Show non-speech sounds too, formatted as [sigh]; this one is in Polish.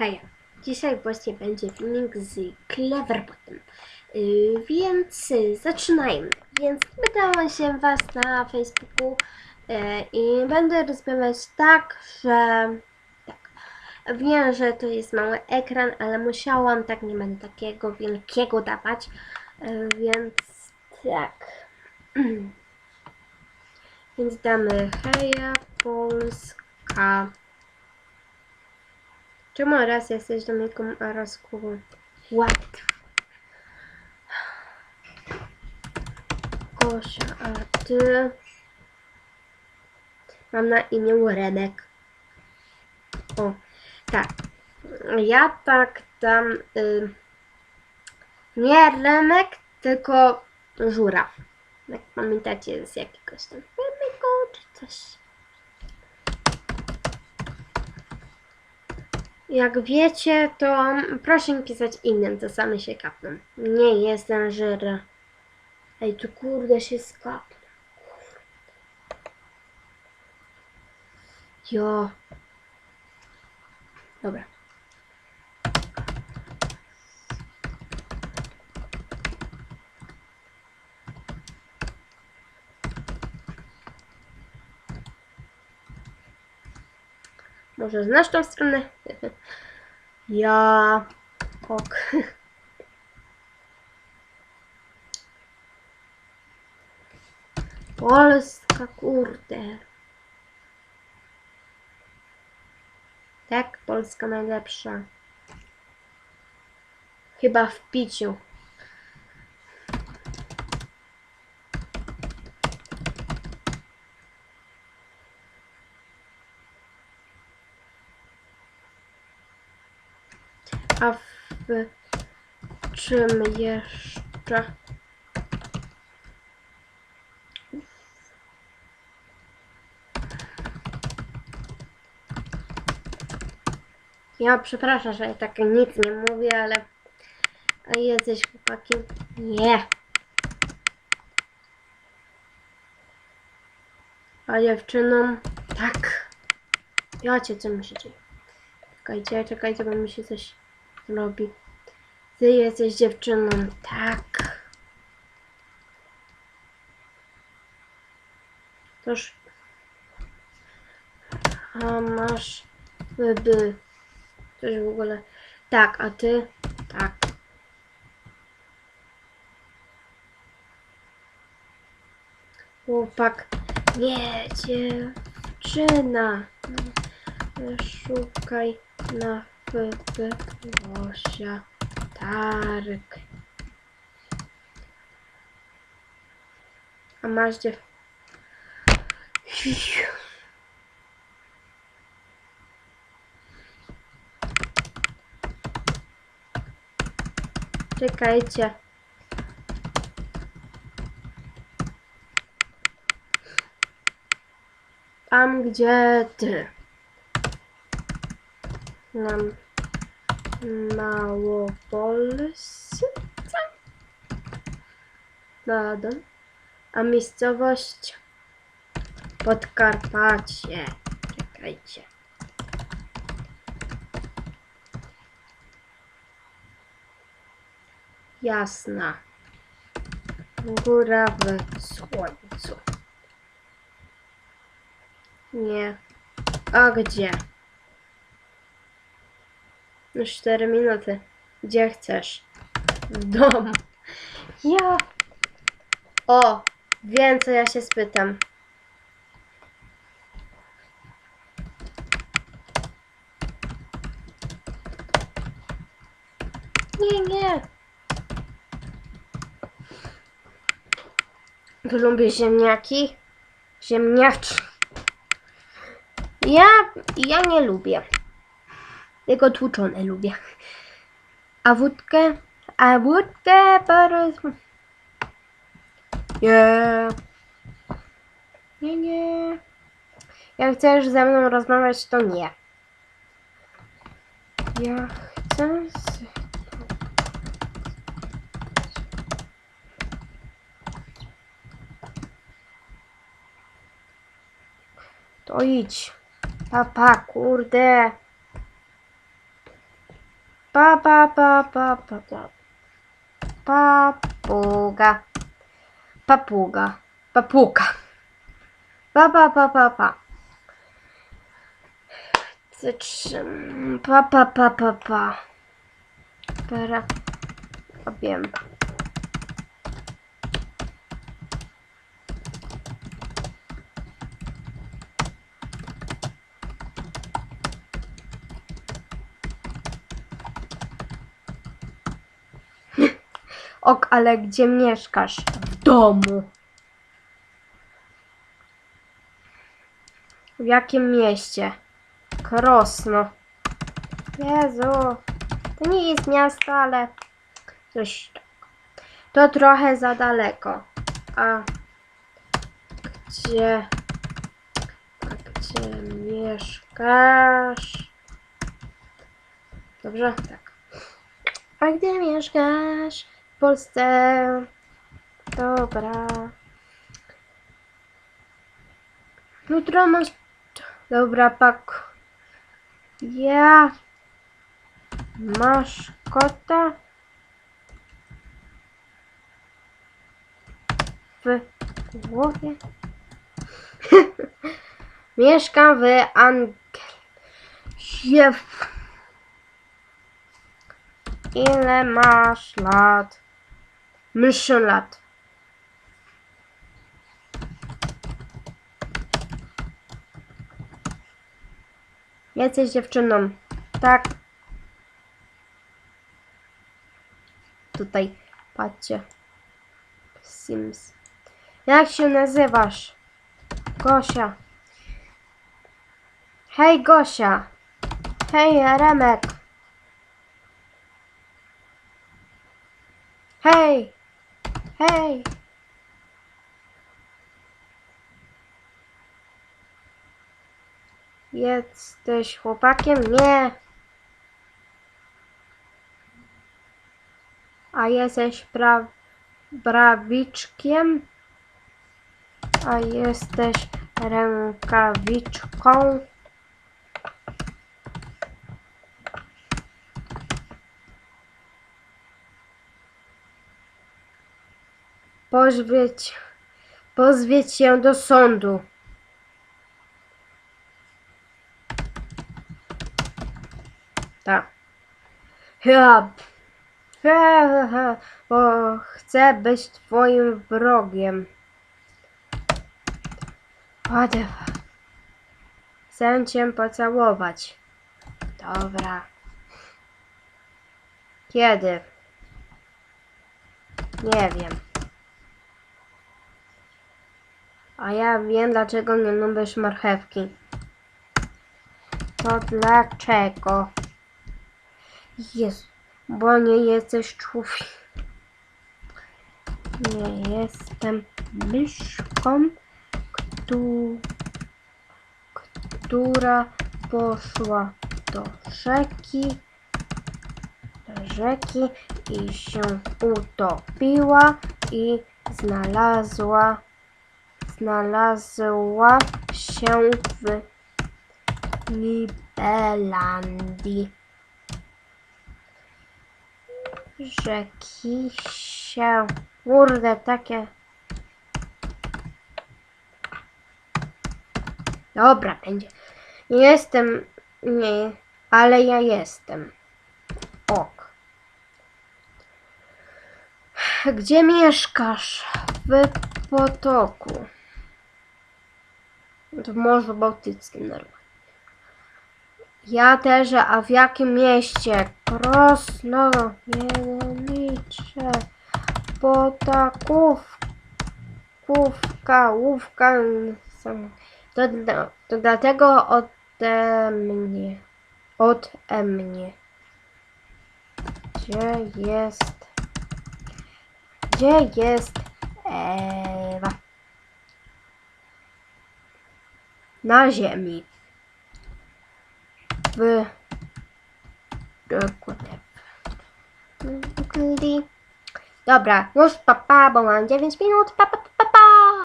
Hej, dzisiaj właśnie będzie filmik z Cleverbotem, yy, więc y, zaczynajmy. Więc pytałam się Was na Facebooku yy, i będę rozmawiać tak, że tak, wiem, że to jest mały ekran, ale musiałam, tak nie będę takiego wielkiego dawać, yy, więc tak. [clears throat] Więc damy Heja Polska. Czemu raz jesteś Dominiką, a raz Kubą? What? Gosia, a ty? Mam na imię Remek. O, tak. Ja tak dam... Y, nie Remek, tylko Żuraw. Jak pamiętacie z jakiegoś tam filmiku czy coś. Jak wiecie, to proszę pisać innym, to same się kapną. Nie jestem żyra. Ej, tu kurde się skapnę. Jo. Dobra. Może znasz tą stronę? [laughs] Ja. Ok. [laughs] Polska, kurde. Tak, Polska najlepsza. Chyba w piciu. A w czym jeszcze? Ja przepraszam, że ja tak nic nie mówię, ale jesteś chłopakiem? Nie. A dziewczyną? Tak. Wiecie, co mi się dzieje. Czekajcie, czekajcie, bo mi się coś robi. Ty jesteś dziewczyną, tak. Toż. A masz by. Coś w ogóle. Tak, a ty? Tak. Chłopak. Nie, dziewczyna. Szukaj na FB Losia Tarek. A masz dziew... Czekajcie. Tam gdzie ty. Nam Małopolsce. Nadal. A miejscowość Podkarpacie. Czekajcie. Jasna. Góra w słońcu. Nie. A gdzie? Już 4 minuty. Gdzie chcesz? W domu. Ja. O, wiem co ja się spytam. Nie, nie. Tu lubię ziemniaki. Ziemniaczki. Ja, ja nie lubię. Tylko tłuczone lubię. A wódkę? A wódkę poroz... Nie. Nie, nie. Jak chcesz ze mną rozmawiać, to nie. Ja chcę... Z... To idź. Papa, kurde. Pa, pa, pa, pa, pa, pa. Papuga. Papuga. Papuga. Pa, pa, pa, pa, pa. Pa, pa, pa, pa, pa. Para. Wiem. Ok, ale gdzie mieszkasz? W domu. W jakim mieście? Krosno. Jezu. To nie jest miasto, ale coś tak. To trochę za daleko. A gdzie? Gdzie mieszkasz? Dobrze? Tak. A gdzie mieszkasz? Polsce. Dobra. Jutro masz... Dobra, pak. Ja... Masz kota? W głowie? [laughs] Mieszkam w Anglii. Ile masz lat? Myszę lat. Jesteś dziewczyną. Tak. Tutaj, patrzcie. Sims. Jak się nazywasz? Gosia. Hej, Gosia. Hej, Remek. Hej! Hej! Jesteś chłopakiem? Nie! A jesteś pra... prawiczkiem? A jesteś rękawiczką? Pozwiedź, pozwiedź się do sądu. Tak. Ja, bo chcę być twoim wrogiem. What the fuck? Chcę cię pocałować. Dobra. Kiedy? Nie wiem. A ja wiem, dlaczego nie lubisz marchewki. To dlaczego? Jezu, bo nie jesteś człowiekiem. Nie jestem myszką, któ- która poszła do rzeki, do rzeki i się utopiła i znalazła znalazła się w Nibelandii. Rzeki się, kurde, takie. Dobra, będzie. Nie jestem, nie, ale ja jestem. Ok. Gdzie mieszkasz? W potoku. W Morzu Bałtyckim normalnie. Ja też, a w jakim mieście? Krosno, Mielnicze, Potaków, Kówka, Łówka. To, to dlatego ode mnie. Ode mnie. Gdzie jest? Gdzie jest Ewa? Na ziemi. W dokładnie. Dobra, już papa, bo mam 9 minut. Pa, pa, pa.